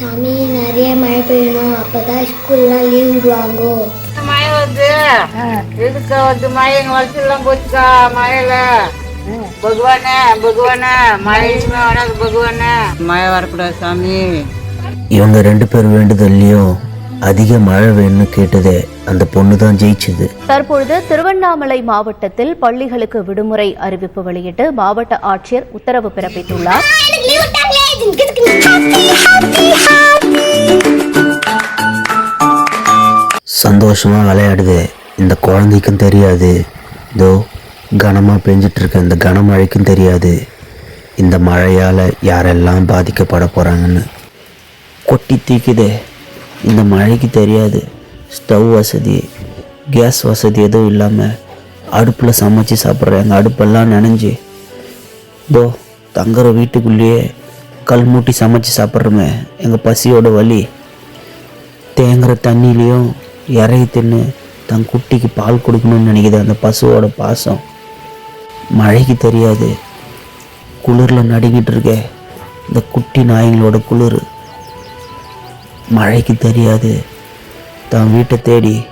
சாமி நிறைய மழை பெய்யணும். அப்பதான் ஸ்கூல்லாம் லீவ் விடுவாங்க. மழை வருது. எதுக்கு வந்து மழை? எங்க வளர்ச்சிலாம் போச்சுக்கா மழையில. பகவானே பகவானே மழையுமே வராது பகவானே. மழை வரக்கூடாது சாமி. இவங்க ரெண்டு பேர் வேண்டுதல்லையும் அதிக மழை வேணும்னு கேட்டதே அந்த பொண்ணு தான் ஜெயிச்சுது. தற்பொழுது திருவண்ணாமலை மாவட்டத்தில் பள்ளிகளுக்கு விடுமுறை அறிவிப்பு வெளியிட்டு மாவட்ட ஆட்சியர் உத்தரவு பிறப்பித்துள்ளார். சந்தோஷமாக விளையாடுது. இந்த குழந்தைக்கும் தெரியாது. இதோ கனமாக பெஞ்சிட்டு இருக்க இந்த கனமழைக்கும் தெரியாது. இந்த மழையால் யாரெல்லாம் பாதிக்கப்பட போகிறாங்கன்னு கொட்டி தீக்குதே. இந்த மழைக்கு தெரியாது. ஸ்டவ் வசதி கேஸ் வசதி எதுவும் இல்லாமல் அடுப்பில் சமைச்சு சாப்பிட்றாங்க அடுப்பெல்லாம் நினைஞ்சு. இதோ தங்குற வீட்டுக்குள்ளேயே கல் மூட்டி சமைச்சு சாப்பிட்றோமே. எங்கள் பசியோட வலி. தேங்குற தண்ணியிலையும் இறகி தின்னு தன் குட்டிக்கு பால் கொடுக்கணும்னு நினைக்கிது அந்த பசுவோட பாசம். மழைக்கு தெரியாது. குளிரில் நடுங்கிட்டு இருக்க. இந்த குட்டி நாய்களோட குளிர். மழைக்கு தெரியாது. தன் வீட்டை தேடி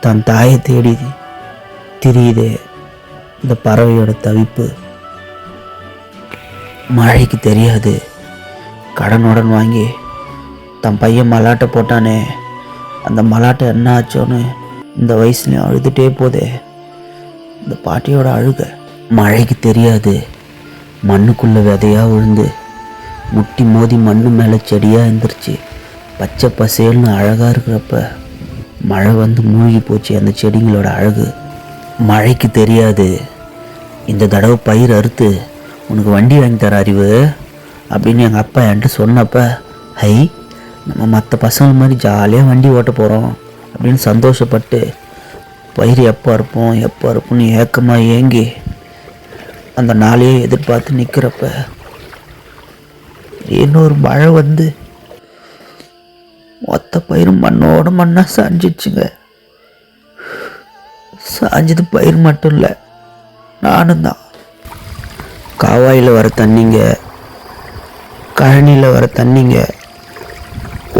தன் தாயை தேடி திரியுது. இந்த பறவையோட தவிப்பு. மழைக்கு தெரியாது. கடனுடன் வாங்கி தன் பையன் மலாட்டை போட்டானே. அந்த மலாட்டை என்ன ஆச்சோன்னு இந்த வயசுலையும் அழுதுகிட்டே போதே. இந்த பாட்டியோட அழுக மழைக்கு தெரியாது. மண்ணுக்குள்ளே விதையாக விழுந்து முட்டி மோதி மண்ணு மேலே செடியாக இருந்துருச்சு. பச்சை பசேல்னு அழகாக இருக்கிறப்ப மழை வந்து மூழ்கி போச்சு அந்த செடிங்களோட அழகு. மழைக்கு தெரியாது. இந்த தடவை பயிர் அறுத்து உனக்கு வண்டி வாங்கி தர அறிவு? அப்படின்னு எங்கள் அப்பா என்கிட்ட சொன்னப்ப ஹை நம்ம மற்ற பசங்க மாதிரி ஜாலியாக வண்டி ஓட்ட போகிறோம் அப்படின்னு சந்தோஷப்பட்டு பயிர் எப்போ இருப்போம் எப்போ இருப்போம்னு ஏக்கமாக ஏங்கி அந்த நாளையே எதிர்பார்த்து நிற்கிறப்ப இன்னொரு மழை வந்து மொத்த பயிரும் மண்ணோட மண்ணாக சாஞ்சிடுச்சுங்க. சாஞ்சது பயிர் மட்டும் இல்லை நானும் தான். காவாயில் வர தண்ணிங்க கழனியில் வர தண்ணிங்க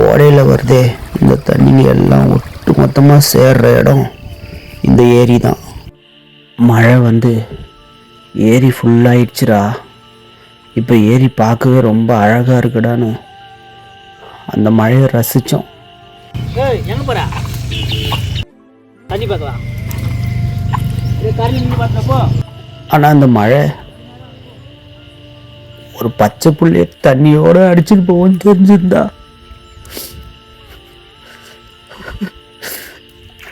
ஓடையில் வருதே இந்த தண்ணிங்க எல்லாம் ஒட்டு மொத்தமாக சேர்ற இடம் இந்த ஏரி தான். மழை வந்து ஏரி ஃபுல்லாயிடுச்சுடா இப்போ ஏரி பார்க்கவே ரொம்ப அழகாக இருக்குடான்னு அந்த மழையை ரசித்தோம் ஆனால் அந்த மழை ஒரு பச்சை புள்ளைய தண்ணியோடு அடிச்சுட்டு போவோம்னு தெரிஞ்சிருந்தா.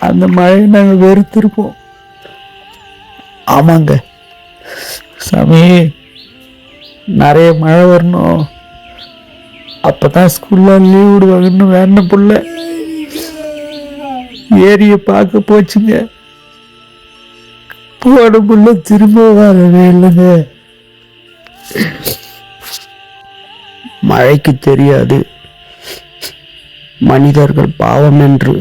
அந்த மழையை நாங்கள் வெறுத்திருப்போம். ஆமாங்க. சாமி நிறைய மழை வரணும். அப்போ தான் ஸ்கூலில் லீவ் விடுவாங்கன்னு வேற புள்ள. ஏரியை பார்க்க போச்சுங்க. போன புள்ள திரும்ப வரவே இல்லைங்க. மழைக்கு தெரியாது. மனிதர்கள் பாவம் என்று